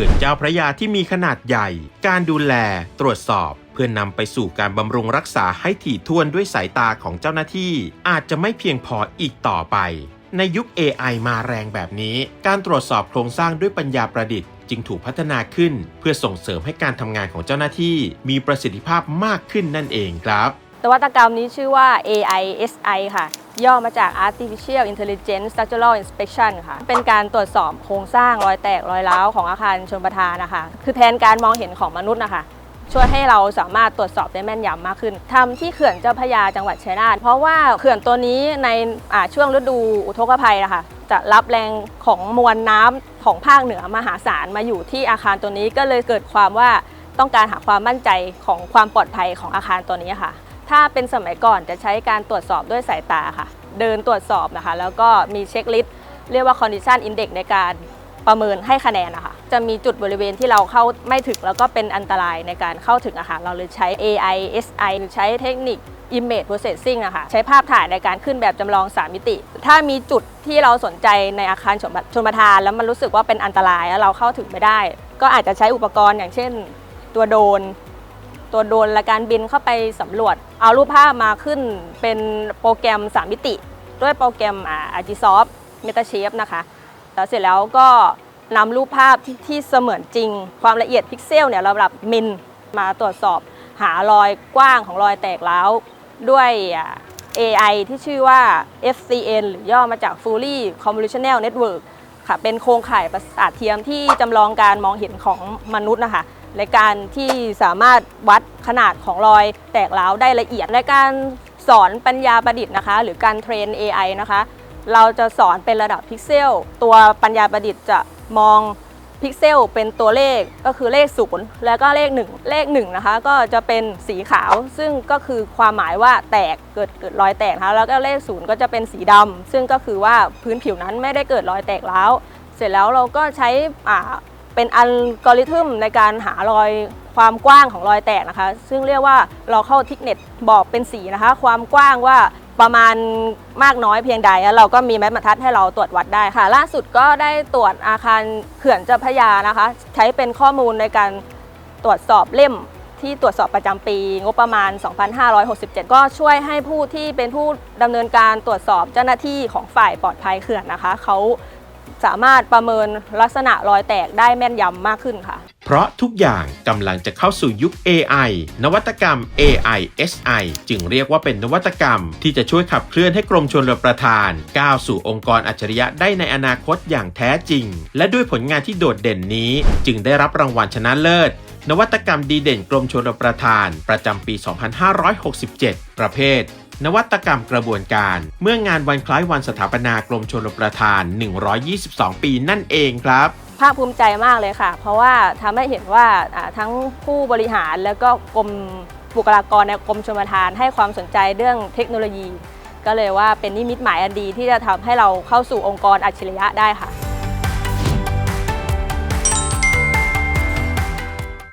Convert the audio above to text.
ขื่อนเจ้าพระยาที่มีขนาดใหญ่ การดูแลตรวจสอบ เพื่อนำไปสู่การบำรุงรักษาให้ถี่ถ้วนด้วยสายตาของเจ้าหน้าที่ อาจจะไม่เพียงพออีกต่อไป ในยุค AI มาแรงแบบนี้ การตรวจสอบโครงสร้างด้วยปัญญาประดิษฐ์จึงถูกพัฒนาขึ้น เพื่อส่งเสริมให้การทำงานของเจ้าหน้าที่ มีประสิทธิภาพมากขึ้นนั่นเองครับ นวัตกรรมนี้ชื่อว่า AISI ค่ะ ย่อมาจาก Artificial Intelligence Structural Inspection ค่ะ เป็นการตรวจสอบโครงสร้างรอยแตกรอยร้าวของอาคารชนประทานนะคะ คือแทนการมองเห็นของมนุษย์นะคะ ช่วยให้เราสามารถตรวจสอบได้แม่นยำมากขึ้นทำที่เขื่อนเจ้าพระยาจังหวัดชัยนาท เพราะว่าเขื่อนตัวนี้ในช่วงฤดูอุทกภัยนะคะจะรับแรงของมวลน้ำของภาคเหนือมหาศาลมาอยู่ที่อาคารตัวนี้ก็เลยเกิดความว่าต้องการหาความมั่นใจของความปลอดภัยของอาคารตัวนี้ค่ะ ถ้าเป็นสมัยก่อนจะใช้การตรวจสอบด้วยสายตาค่ะ เดินตรวจสอบนะคะ แล้วก็มีเช็คลิสต์เรียกว่า condition index ในการประเมินให้คะแนนนะคะ จะมีจุดบริเวณที่เราเข้าไม่ถึงแล้วก็เป็นอันตรายในการเข้าถึงอาคารเราเลยใช้ AI SI หรือใช้เทคนิค Image Processing นะคะ ใช้ภาพถ่ายในการขึ้นแบบจำลอง 3 มิติ ถ้ามีจุดที่เราสนใจในอาคารชนชนประทาน แล้วมันรู้สึกว่าเป็นอันตรายแล้วเราเข้าถึงไม่ได้ ก็อาจจะใช้อุปกรณ์อย่างเช่น ตัวโดรน ตัวโดรนและการบินเข้าไปสำรวจ เอารูปภาพมาขึ้นเป็นโปรแกรม 3 มิติ ด้วยโปรแกรมอา Artisoft MetaShape นะคะแล้วเสร็จแล้วก็นำรูปภาพที่ที่เสมือนจริง ความละเอียดพิกเซลเนี่ยระดับมิลมาตรวจสอบหารอยกว้างของรอยแตกร้าวด้วยอ่า AI ที่ชื่อว่า FCN หรือย่อมาจาก Fully Convolutional Network ค่ะ เป็นโครงข่ายประสาทเทียมที่จำลองการมองเห็นของมนุษย์นะคะ ในการที่สามารถวัดขนาดของรอยแตกร้าวได้ละเอียดในการสอนปัญญาประดิษฐ์นะคะ หรือการเทรน AI นะคะ เราจะสอนเป็นระดับพิกเซล ตัวปัญญาประดิษฐ์จะมองพิกเซลเป็นตัวเลขก็คือเลข 0 แล้วก็เลข 1 เลข1นะคะก็จะเป็นสีขาว ซึ่งก็คือความหมายว่าแตกเกิดเกิดรอยแตกนะคะแล้วก็เลข 0 ก็จะเป็นสีดำซึ่งก็คือว่าพื้นผิวนั้นไม่ได้เกิดรอยแตกร้าวเสร็จแล้วเราก็ใช้อ่า เป็นอัลกอริทึมในการหารอยความกว้างของรอยแตกนะคะ ซึ่งเรียกว่าเราเข้าทิกเน็ตบอกเป็นสีนะคะ ความกว้างว่าประมาณมากน้อยเพียงใดแล้วเราก็มีไม้บรรทัดให้เราตรวจวัดได้ค่ะ ล่าสุดก็ได้ตรวจอาคารเขื่อนเจ้าพระยานะคะ ใช้เป็นข้อมูลในการตรวจสอบเล่มที่ตรวจสอบประจำปี งบประมาณ 2567 ก็ช่วยให้ผู้ที่เป็นผู้ดำเนินการตรวจสอบเจ้าหน้าที่ของฝ่ายปลอดภัยเขื่อนนะคะเขา สามารถประเมินลักษณะรอยแตกได้แม่นยำมากขึ้นค่ะ เพราะทุกอย่างกำลังจะเข้าสู่ยุค AI นวัตกรรม AI SI จึงเรียกว่าเป็นนวัตกรรม ที่จะช่วยขับเคลื่อนให้กรมชลประทาน ก้าวสู่องค์กรอัจฉริยะได้ในอนาคตอย่างแท้จริง และด้วยผลงานที่โดดเด่นนี้ จึงได้รับรางวัลชนะเลิศนวัตกรรมดีเด่นกรมชลประทาน ประจำปี 2567 ประเภท นวัตกรรมกระบวนการ เมื่องานวันคล้ายวันสถาปนากรมชลประทาน 122 ปีนั่นเองครับภาคภูมิใจมากเลยค่ะ เพราะว่าทำให้เห็นว่าทั้งผู้บริหารแล้วก็กรมบุคลากรในกรมชลประทานให้ความสนใจเรื่องเทคโนโลยี ก็เลยว่าเป็นนิมิตหมายอันดีที่จะทำให้เราเข้าสู่องค์กรอัจฉริยะได้ค่ะ